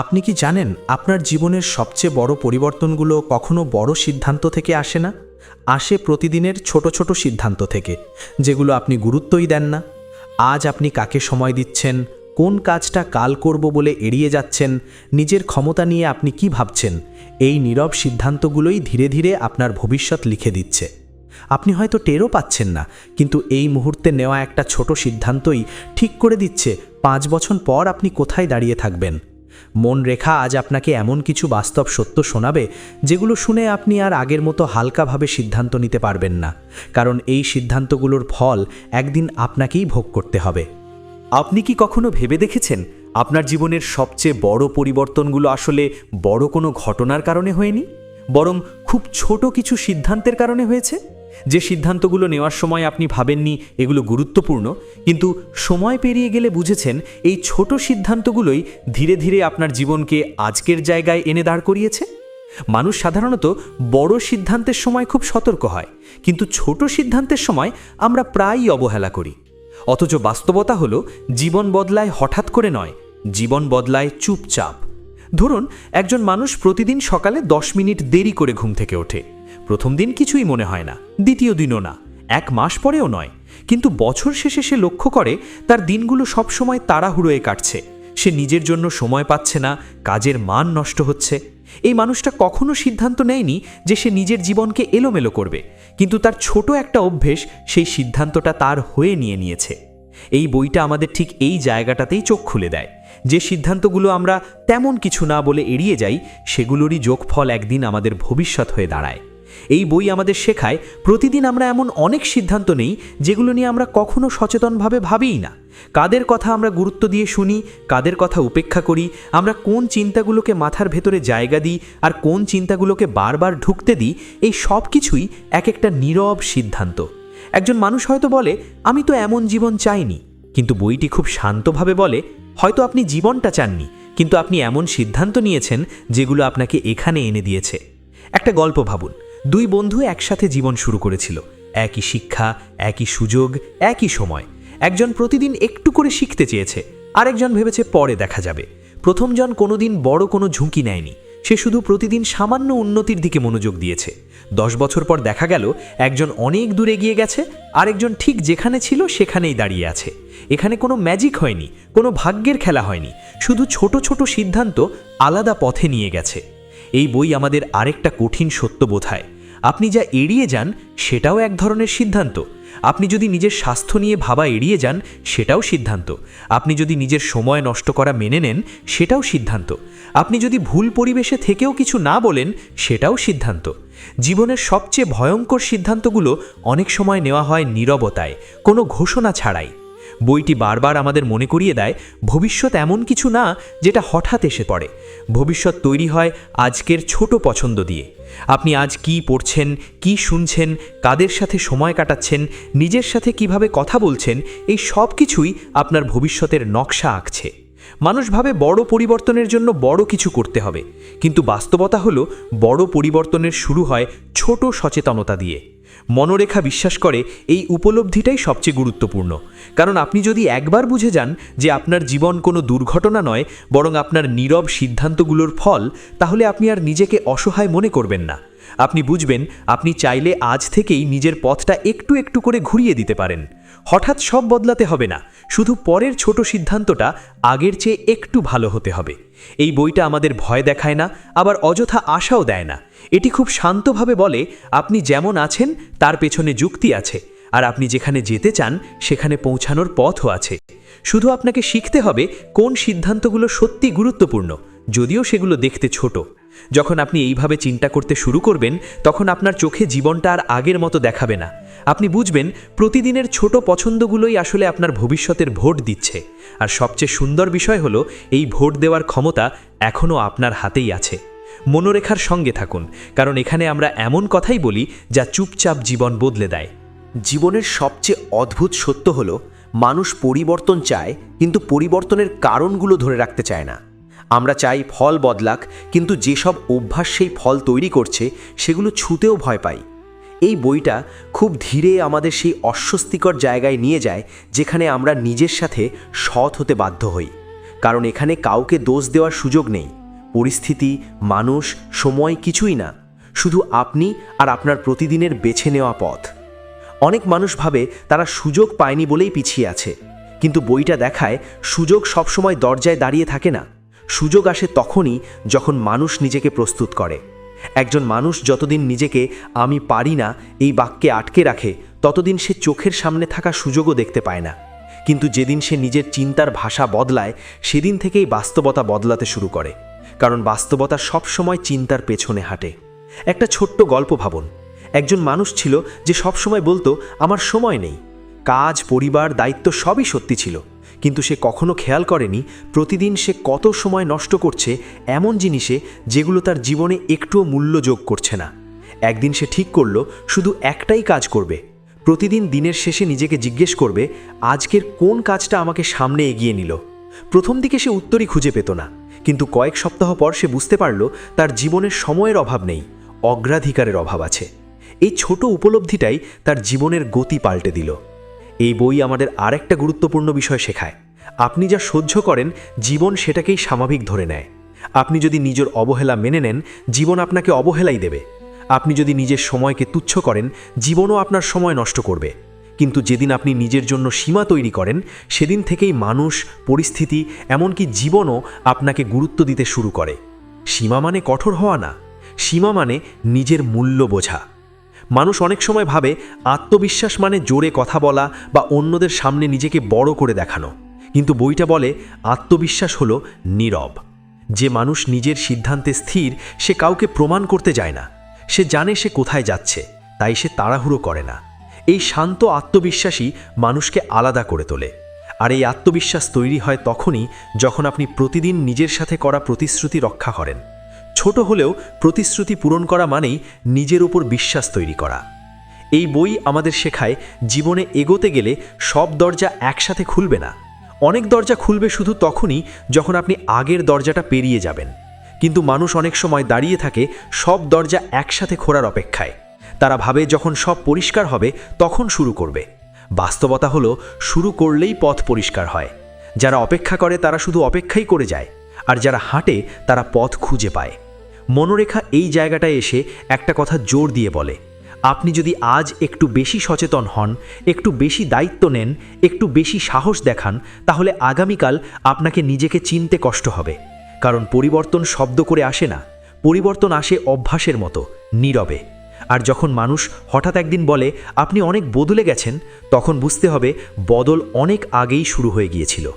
আপনি কি জানেন আপনার জীবনের সবচেয়ে বড় পরিবর্তনগুলো কখনো বড় সিদ্ধান্ত থেকে আসে না? আসে প্রতিদিনের ছোট ছোট সিদ্ধান্ত থেকে, যেগুলো আপনি গুরুত্বই দেন না। আজ আপনি কাকে সময় দিচ্ছেন, কোন কাজটা কাল করব বলে এড়িয়ে যাচ্ছেন, নিজের ক্ষমতা নিয়ে আপনি কি ভাবছেন, এই নীরব সিদ্ধান্তগুলোই ধীরে ধীরে আপনার ভবিষ্যৎ লিখে দিচ্ছে। আপনি হয়তো টেরও পাচ্ছেন না, কিন্তু এই মুহূর্তে নেওয়া একটা ছোট সিদ্ধান্তই ঠিক করে দিচ্ছে, পাঁচ বছর পর আপনি কোথায় দাঁড়িয়ে থাকবেন। মন রেখা আজ আপনাকে এমন কিছু বাস্তব সত্য শোনাবে যেগুলো শুনে আপনি আর আগের মতো হালকাভাবে সিদ্ধান্ত নিতে পারবেন না। কারণ এই সিদ্ধান্তগুলোর ফল একদিন আপনাকেই ভোগ করতে হবে। আপনি কি কখনো ভেবে দেখেছেন আপনার জীবনের সবচেয়ে বড় পরিবর্তনগুলো আসলে বড় কোনো ঘটনার কারণে হয়নি? বরং খুব ছোট কিছু সিদ্ধান্তের কারণে হয়েছে? যে সিদ্ধান্তগুলো নেওয়ার সময় আপনি ভাবেননি এগুলো গুরুত্বপূর্ণ, কিন্তু সময় পেরিয়ে গেলে বুঝেছেন এই ছোট সিদ্ধান্তগুলোই ধীরে ধীরে আপনার জীবনকে আজকের জায়গায় এনে দাঁড় করিয়েছে। মানুষ সাধারণত বড় সিদ্ধান্তের সময় খুব সতর্ক হয়, কিন্তু ছোট সিদ্ধান্তের সময় আমরা প্রায়ই অবহেলা করি। অথচ বাস্তবতা হলো, জীবন বদলায় হঠাৎ করে নয়, জীবন বদলায় চুপচাপ। ধরুন, একজন মানুষ প্রতিদিন সকালে দশ মিনিট দেরি করে ঘুম থেকে ওঠে। প্রথম দিন কিছুই মনে হয় না, দ্বিতীয় দিনও না, এক মাস পরেও নয়। কিন্তু বছর শেষে সে লক্ষ্য করে, তার দিনগুলো সবসময় তাড়াহুড়োয় কাটছে। সে নিজের জন্য সময় পাচ্ছে না, কাজের মান নষ্ট হচ্ছে। এই মানুষটা কখনো সিদ্ধান্ত নেয়নি যে সে নিজের জীবনকে এলোমেলো করবে, কিন্তু তার ছোট একটা অভ্যেস সেই সিদ্ধান্তটা তার হয়ে নিয়ে নিয়েছে। এই বইটা আমাদের ঠিক এই জায়গাটাতেই চোখ খুলে দেয়। যে সিদ্ধান্তগুলো আমরা তেমন কিছু না বলে এড়িয়ে যাই, সেগুলোরই যোগফল একদিন আমাদের ভবিষ্যৎ হয়ে দাঁড়ায়। এই বই আমাদের শেখায়, প্রতিদিন আমরা এমন অনেক সিদ্ধান্ত নেই, যেগুলো নিয়ে আমরা কখনো সচেতনভাবে ভাবিই না। কাদের কথা আমরা গুরুত্ব দিয়ে শুনি, কাদের কথা উপেক্ষা করি, আমরা কোন চিন্তাগুলোকে মাথার ভেতরে জায়গা দিই, আর কোন চিন্তাগুলোকে বারবার ঢুকতে দিই, এই সব কিছুই এক একটা নীরব সিদ্ধান্ত। একজন মানুষ হয়তো বলে, আমি তো এমন জীবন চাইনি। কিন্তু বইটি খুব শান্তভাবে বলে হয়তো আপনি জীবনটা চাননি, কিন্তু আপনি এমন সিদ্ধান্ত নিয়েছেন যেগুলো আপনাকে এখানে এনে দিয়েছে। একটা গল্প ভাবুন, দুই বন্ধু একসাথে জীবন শুরু করেছিল, একই শিক্ষা, একই সুযোগ, একই সময়। একজন প্রতিদিন একটু করে শিখতে চেয়েছে, আরেকজন ভেবেছে পরে দেখা যাবে। প্রথমজন কোনোদিন বড় কোনো ঝুঁকি নেয়নি সে শুধু প্রতিদিন সামান্য উন্নতির দিকে মনোযোগ দিয়েছে। দশ বছর পর দেখা গেল, একজন অনেক দূরে গিয়ে গেছে, আরেকজন ঠিক যেখানে ছিল সেখানেই দাঁড়িয়ে আছে। এখানে কোনো ম্যাজিক হয়নি, কোনো ভাগ্যের খেলা হয়নি, শুধু ছোট ছোট সিদ্ধান্ত আলাদা পথে নিয়ে গেছে। এই বই আমাদের আরেকটা কঠিন সত্য বোঝায়। আপনি যা এড়িয়ে যান, সেটাও এক ধরনের সিদ্ধান্ত। আপনি যদি নিজের স্বাস্থ্য নিয়ে ভাবা এড়িয়ে যান, সেটাও সিদ্ধান্ত। আপনি যদি নিজের সময় নষ্ট করা মেনে নেন, সেটাও সিদ্ধান্ত। আপনি যদি ভুল পরিবেশে থেকেও কিছু না বলেন, সেটাও সিদ্ধান্ত। জীবনের সবচেয়ে ভয়ঙ্কর সিদ্ধান্তগুলো অনেক সময় নেওয়া হয় নীরবতায়, কোনো ঘোষণা ছাড়াই। বইটি বারবার আমাদের মনে করিয়ে দেয়, ভবিষ্যৎ এমন কিছু না যেটা হঠাৎ এসে পড়ে। ভবিষ্যৎ তৈরি হয় আজকের ছোট পছন্দ দিয়ে। আপনি আজ কি পড়ছেন, কি শুনছেন, কাদের সাথে সময় কাটাচ্ছেন, নিজের সাথে কীভাবে কথা বলছেন, এই সব কিছুই আপনার ভবিষ্যতের নকশা আঁকছে। মানুষ ভাবে বড় পরিবর্তনের জন্য বড় কিছু করতে হবে, কিন্তু বাস্তবতা হলো বড় পরিবর্তনের শুরু হয় ছোট সচেতনতা দিয়ে। মনোরেখা বিশ্বাস করে এই উপলব্ধিটাই সবচেয়ে গুরুত্বপূর্ণ। কারণ আপনি যদি একবার বুঝে যান যে আপনার জীবন কোনো দুর্ঘটনা নয়, বরং আপনার নীরব সিদ্ধান্তগুলোর ফল, তাহলে আপনি আর নিজেকে অসহায় মনে করবেন না। আপনি বুঝবেন, আপনি চাইলে আজ থেকেই নিজের পথটা একটু একটু করে ঘুরিয়ে দিতে পারেন। হঠাৎ সব বদলাতে হবে না, শুধু পরের ছোট সিদ্ধান্তটা আগের চেয়ে একটু ভালো হতে হবে। এই বইটা আমাদের ভয় দেখায় না, আবার অযথা আশাও দেয় না। এটি খুব শান্তভাবে বলে, আপনি যেমন আছেন, তার পেছনে যুক্তি আছে, আর আপনি যেখানে যেতে চান, সেখানে পৌঁছানোর পথও আছে। শুধু আপনাকে শিখতে হবে কোন সিদ্ধান্তগুলো সত্যি গুরুত্বপূর্ণ, যদিও সেগুলো দেখতে ছোট। যখন আপনি এইভাবে চিন্তা করতে শুরু করবেন, তখন আপনার চোখে জীবনটা আর আগের মতো দেখাবে না। আপনি বুঝবেন, প্রতিদিনের ছোট পছন্দগুলোই আসলে আপনার ভবিষ্যতের ভোট দিচ্ছে। আর সবচেয়ে সুন্দর বিষয় হলো, এই ভোট দেওয়ার ক্ষমতা এখনও আপনার হাতেই আছে। মনোরেখার সঙ্গে থাকুন, কারণ এখানে আমরা এমন কথাই বলি যা চুপচাপ জীবন বদলে দেয়। জীবনের সবচেয়ে অদ্ভুত সত্য হলো, মানুষ পরিবর্তন চায়, কিন্তু পরিবর্তনের কারণগুলো ধরে রাখতে চায় না। আমরা চাই ফল বদলাক, কিন্তু যেসব অভ্যাস সেই ফল তৈরি করছে, সেগুলো ছুতেও ভয় পাই। এই বইটা খুব ধীরে আমাদের সেই অস্বস্তিকর জায়গায় নিয়ে যায়, যেখানে আমরা নিজের সাথে সৎ হতে বাধ্য হই। কারণ এখানে কাউকে দোষ দেওয়ার সুযোগ নেই। পরিস্থিতি, মানুষ, সময় কিছুই না। শুধু আপনি আর আপনার প্রতিদিনের বেছে নেওয়া পথ। অনেক মানুষ ভাবে তারা সুযোগ পায়নি বলেই পিছিয়ে আছে। কিন্তু বইটা দেখায় সুযোগ সবসময় দরজায় দাঁড়িয়ে থাকে না। সুযোগ আসে তখনই যখন মানুষ নিজেকে প্রস্তুত করে। একজন মানুষ যতদিন নিজেকে আমি পারি না এই বাক্যে আটকে রাখে, ততদিন সে চোখের সামনে থাকা সুযোগও দেখতে পায় না। কিন্তু যেদিন সে নিজের চিন্তার ভাষা বদলায়, সেদিন থেকেই বাস্তবতা বদলাতে শুরু করে। কারণ বাস্তবতা সবসময় চিন্তার পেছনে হাঁটে। একটা ছোট্ট গল্প ভাবুন। একজন মানুষ ছিল যে সবসময় বলতো, আমার সময় নেই। কাজ, পরিবার, দায়িত্ব সবই সত্যি ছিল। কিন্তু সে কখনো খেয়াল করেনি প্রতিদিন সে কত সময় নষ্ট করছে এমন জিনিসে যেগুলো তার জীবনে একটুও মূল্য যোগ করছে না। একদিন সে ঠিক করল, শুধু একটাই কাজ করবে। প্রতিদিন দিনের শেষে নিজেকে জিজ্ঞেস করবে, আজকের কোন কাজটা আমাকে সামনে এগিয়ে নিল? প্রথম দিকে সে উত্তরই খুঁজে পেত না, কিন্তু কয়েক সপ্তাহ পর সে বুঝতে পারল তার জীবনের সময়ের অভাব নেই, অগ্রাধিকারের অভাব আছে। এই ছোট উপলব্ধিটাই তার জীবনের গতি পাল্টে দিল। এই বই আমাদের আরেকটা গুরুত্বপূর্ণ বিষয় শেখায়। আপনি যা সহ্য করেন, জীবন সেটাকেই স্বাভাবিক ধরে নেয়। আপনি যদি নিজের অবহেলা মেনে নেন, জীবন আপনাকে অবহেলাই দেবে। আপনি যদি নিজের সময়কে তুচ্ছ করেন, জীবনও আপনার সময় নষ্ট করবে। কিন্তু যেদিন আপনি নিজের জন্য সীমা তৈরি করেন, সেদিন থেকেই মানুষ, পরিস্থিতি, এমনকি জীবনও আপনাকে গুরুত্ব দিতে শুরু করে। সীমা মানে কঠোর হওয়া না। সীমা মানে নিজের মূল্য বোঝা। মানুষ অনেক সময় ভাবে আত্মবিশ্বাস মানে জোরে কথা বলা বা অন্যদের সামনে নিজেকে বড় করে দেখানো। কিন্তু বইটা বলে আত্মবিশ্বাস হলো নীরব। যে মানুষ নিজের সিদ্ধান্তে স্থির, সে কাউকে প্রমাণ করতে যায় না। সে জানে সে কোথায় যাচ্ছে, তাই সে তাড়াহুড়ো করে না। এই শান্ত আত্মবিশ্বাসই মানুষকে আলাদা করে তোলে। আর এই আত্মবিশ্বাস তৈরি হয় তখনই যখন আপনি প্রতিদিন নিজের সাথে করা প্রতিশ্রুতি রক্ষা করেন। ছোট হলেও প্রতিশ্রুতি পূরণ করা মানেই নিজের উপর বিশ্বাস তৈরি করা। এই বই আমাদের শেখায় জীবনে এগোতে গেলে সব দরজা একসাথে খুলবে না। অনেক দরজা খুলবে শুধু তখনই যখন আপনি আগের দরজাটা পেরিয়ে যাবেন। কিন্তু মানুষ অনেক সময় দাঁড়িয়ে থাকে সব দরজা একসাথে খোরার অপেক্ষায়। তারা ভাবে যখন সব পরিষ্কার হবে তখন শুরু করবে। বাস্তবতা হলো শুরু করলেই পথ পরিষ্কার হয়। যারা অপেক্ষা করে তারা শুধু অপেক্ষাই করে যায়। আর যারা হাঁটে তারা পথ খুঁজে পায়। মনোরেখা এই জায়গাটায় এসে একটা কথা জোর দিয়ে বলে, আপনি যদি আজ একটু বেশি সচেতন হন, একটু বেশি দায়িত্ব নেন, একটু বেশি সাহস দেখান, তাহলে আগামীকাল আপনাকে নিজেকে চিনতে কষ্ট হবে। কারণ পরিবর্তন শব্দ করে আসে না, পরিবর্তন আসে অভ্যাসের মতো, নীরবে। আর যখন মানুষ হঠাৎ একদিন বলে, আপনি অনেক বদলে গেছেন, তখন বুঝতে হবে বদল অনেক আগেই শুরু হয়ে গিয়েছিল।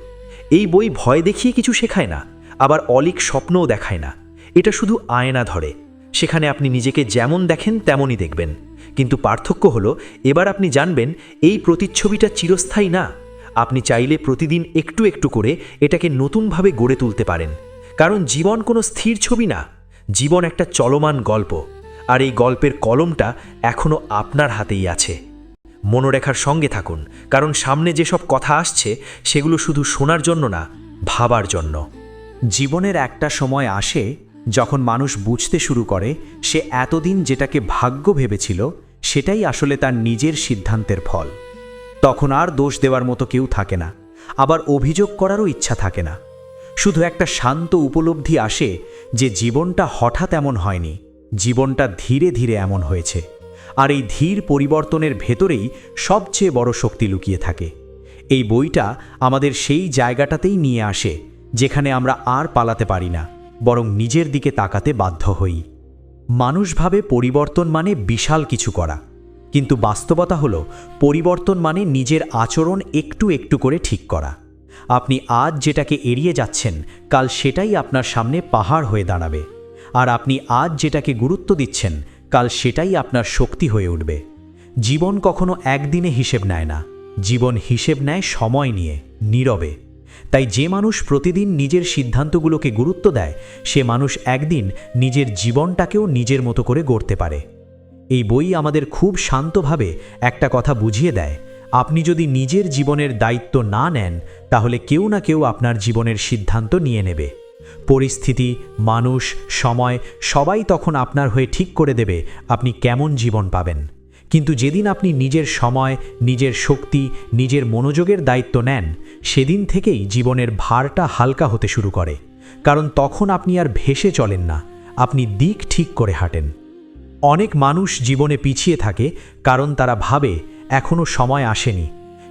এই বই ভয় দেখিয়ে কিছু শেখায় না, আবার অলিক স্বপ্নও দেখায় না। এটা শুধু আয়না ধরে। সেখানে আপনি নিজেকে যেমন দেখেন, তেমনই দেখবেন। কিন্তু পার্থক্য হলো, এবার আপনি জানবেন, এই প্রতিচ্ছবিটা চিরস্থায়ী না। আপনি চাইলে প্রতিদিন একটু একটু করে এটাকে নতুনভাবে গড়ে তুলতে পারেন। কারণ জীবন কোনো স্থির ছবি না। জীবন একটা চলমান গল্প। আর এই গল্পের কলমটা এখনও আপনার হাতেই আছে। মনোরেখার সঙ্গে থাকুন। কারণ সামনে যেসব কথা আসছে, সেগুলো শুধু শোনার জন্য না, ভাবার জন্য। জীবনের একটা সময় আসে যখন মানুষ বুঝতে শুরু করে সে এতদিন যেটাকে ভাগ্য ভেবেছিল, সেটাই আসলে তার নিজের সিদ্ধান্তের ফল। তখন আর দোষ দেওয়ার মতো কেউ থাকে না, আবার অভিযোগ করারও ইচ্ছা থাকে না। শুধু একটা শান্ত উপলব্ধি আসে যে জীবনটা হঠাৎ এমন হয়নি, জীবনটা ধীরে ধীরে এমন হয়েছে, আর এই ধীর পরিবর্তনের ভেতরেই সবচেয়ে বড় শক্তি লুকিয়ে থাকে। এই বইটা আমাদের সেই জায়গাটাতেই নিয়ে আসে, যেখানে আমরা আর পালাতে পারি না। বরং নিজের দিকে তাকাতে বাধ্য হই। মানুষভাবে পরিবর্তন মানে বিশাল কিছু করা। কিন্তু বাস্তবতা হলো, পরিবর্তন মানে নিজের আচরণ একটু একটু করে ঠিক করা। আপনি আজ যেটাকে এড়িয়ে যাচ্ছেন, কাল সেটাই আপনার সামনে পাহাড় হয়ে দাঁড়াবে। আর আপনি আজ যেটাকে গুরুত্ব দিচ্ছেন, কাল সেটাই আপনার শক্তি হয়ে উঠবে। জীবন কখনো একদিনে হিসেব নেয় না। জীবন হিসেব নেয় সময় নিয়ে, নীরবে। তাই যে মানুষ প্রতিদিন নিজের সিদ্ধান্তগুলোকে গুরুত্ব দেয়, সে মানুষ একদিন নিজের জীবনটাকেও নিজের মতো করে গড়তে পারে। এই বই আমাদের খুব শান্তভাবে একটা কথা বুঝিয়ে দেয়, আপনি যদি নিজের জীবনের দায়িত্ব না নেন, তাহলে কেউ না কেউ আপনার জীবনের সিদ্ধান্ত নিয়ে নেবে। পরিস্থিতি, মানুষ, সময়, সবাই তখন আপনার হয়ে ঠিক করে দেবে আপনি কেমন জীবন পাবেন। কিন্তু যেদিন আপনি নিজের সময়, নিজের শক্তি, নিজের মনোযোগের দায়িত্ব নেন সেদিন থেকেই জীবনের ভারটা হালকা হতে শুরু করে, কারণ তখন আপনি আর ভেসে চলেন না, আপনি দিক ঠিক করে হাঁটেন। অনেক মানুষ জীবনে পিছিয়ে থাকে কারণ তারা ভাবে এখনও সময় আসেনি।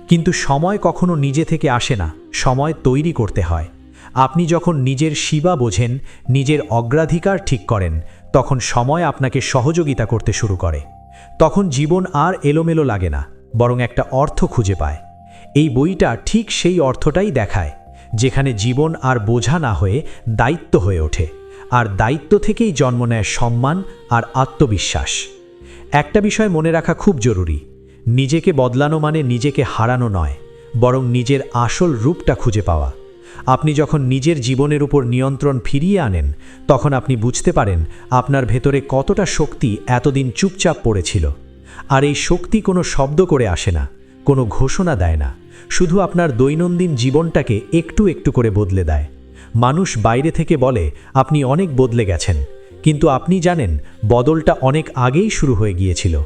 কিন্তু সময় কখনো নিজে থেকে আসে না, সময় তৈরি করতে হয়। আপনি যখন নিজের সীমা বোঝেন, নিজের অগ্রাধিকার ঠিক করেন, তখন সময় আপনাকে সহযোগিতা করতে শুরু করে। তখন জীবন আর এলোমেলো লাগে না, বরং একটা অর্থ খুঁজে পায়। এই বইটা ঠিক সেই অর্থটাই দেখায়, যেখানে জীবন আর বোঝা না হয়ে দায়িত্ব হয়ে ওঠে, আর দায়িত্ব থেকেই জন্ম নেয় সম্মান আর আত্মবিশ্বাস। একটা বিষয় মনে রাখা খুব জরুরি, নিজেকে বদলানো মানে নিজেকে হারানো নয়, বরং নিজের আসল রূপটা খুঁজে পাওয়া। আপনি যখন নিজের জীবনের উপর নিয়ন্ত্রণ ফিরিয়ে আনেন, তখন আপনি বুঝতে পারেন আপনার ভেতরে কতটা শক্তি এতদিন চুপচাপ পড়েছিল। আর এই শক্তি কোনো শব্দ করে আসে না, কোনো ঘোষণা দেয় না। শুধু আপনার দৈনন্দিন জীবনটাকে একটু একটু করে বদলে দেয়। মানুষ বাইরে থেকে বলে, আপনি অনেক বদলে গেছেন। কিন্তু আপনি জানেন, বদলটা অনেক আগেই শুরু হয়ে গিয়েছিল।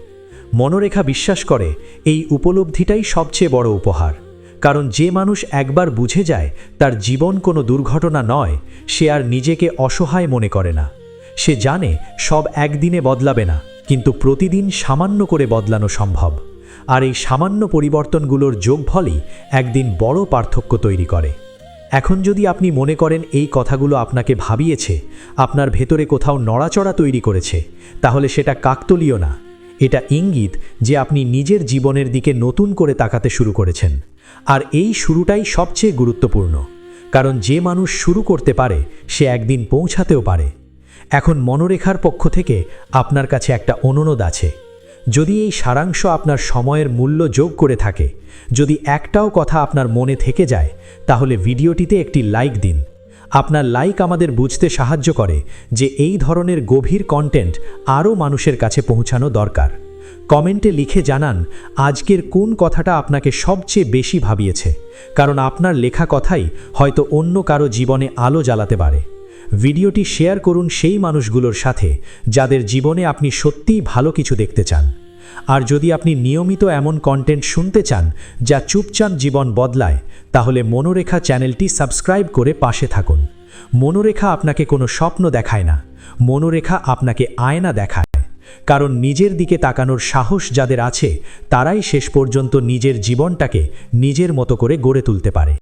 মনোরেখা বিশ্বাস করে, এই উপলব্ধিটাই সবচেয়ে বড় উপহার। কারণ যে মানুষ একবার বুঝে যায়, তার জীবন কোনো দুর্ঘটনা নয়, সে আর নিজেকে অসহায় মনে করে না। সে জানে, সব একদিনে বদলাবে না, কিন্তু প্রতিদিন সামান্য করে বদলানো সম্ভব। আর এই সামান্য পরিবর্তনগুলোর যোগফলই একদিন বড় পার্থক্য তৈরি করে। এখন যদি আপনি মনে করেন এই কথাগুলো আপনাকে ভাবিয়েছে, আপনার ভেতরে কোথাও নড়াচড়া তৈরি করেছে, তাহলে সেটা কাকতলীয় না। এটা ইঙ্গিত যে আপনি নিজের জীবনের দিকে নতুন করে তাকাতে শুরু করেছেন। আর এই শুরুটাই সবচেয়ে গুরুত্বপূর্ণ, কারণ যে মানুষ শুরু করতে পারে, সে একদিন পৌঁছাতেও পারে। এখন মনোরেখার পক্ষ থেকে আপনার কাছে একটা অনুরোধ আছে। যদি এই সারাংশ আপনার সময়ের মূল্য যোগ করে থাকে, যদি একটাও কথা আপনার মনে থেকে যায়, তাহলে ভিডিওটিতে একটি লাইক দিন। আপনার লাইক আমাদের বুঝতে সাহায্য করে যে এই ধরনের গভীর কন্টেন্ট আরও মানুষের কাছে পৌঁছানো দরকার। কমেন্টে লিখে জানান, আজকের কোন কথাটা আপনাকে সবচেয়ে বেশি ভাবিয়েছে? কারণ আপনার লেখা কথাই হয়তো অন্য কারও জীবনে আলো জ্বালাতে পারে। ভিডিওটি শেয়ার করুন সেই মানুষগুলোর সাথে, যাদের জীবনে আপনি সত্যিই ভালো কিছু দেখতে চান। আর যদি আপনি নিয়মিত এমন কন্টেন্ট শুনতে চান, যা চুপচাপ জীবন বদলায়, তাহলে মনোরেখা চ্যানেলটি সাবস্ক্রাইব করে পাশে থাকুন। মনোরেখা আপনাকে কোনো স্বপ্ন দেখায় না, মনোরেখা আপনাকে আয়না দেখায়। কারণ নিজের দিকে তাকানোর সাহস যাদের আছে, তারাই শেষ পর্যন্ত নিজের জীবনটাকে নিজের মতো করে গড়ে তুলতে পারে।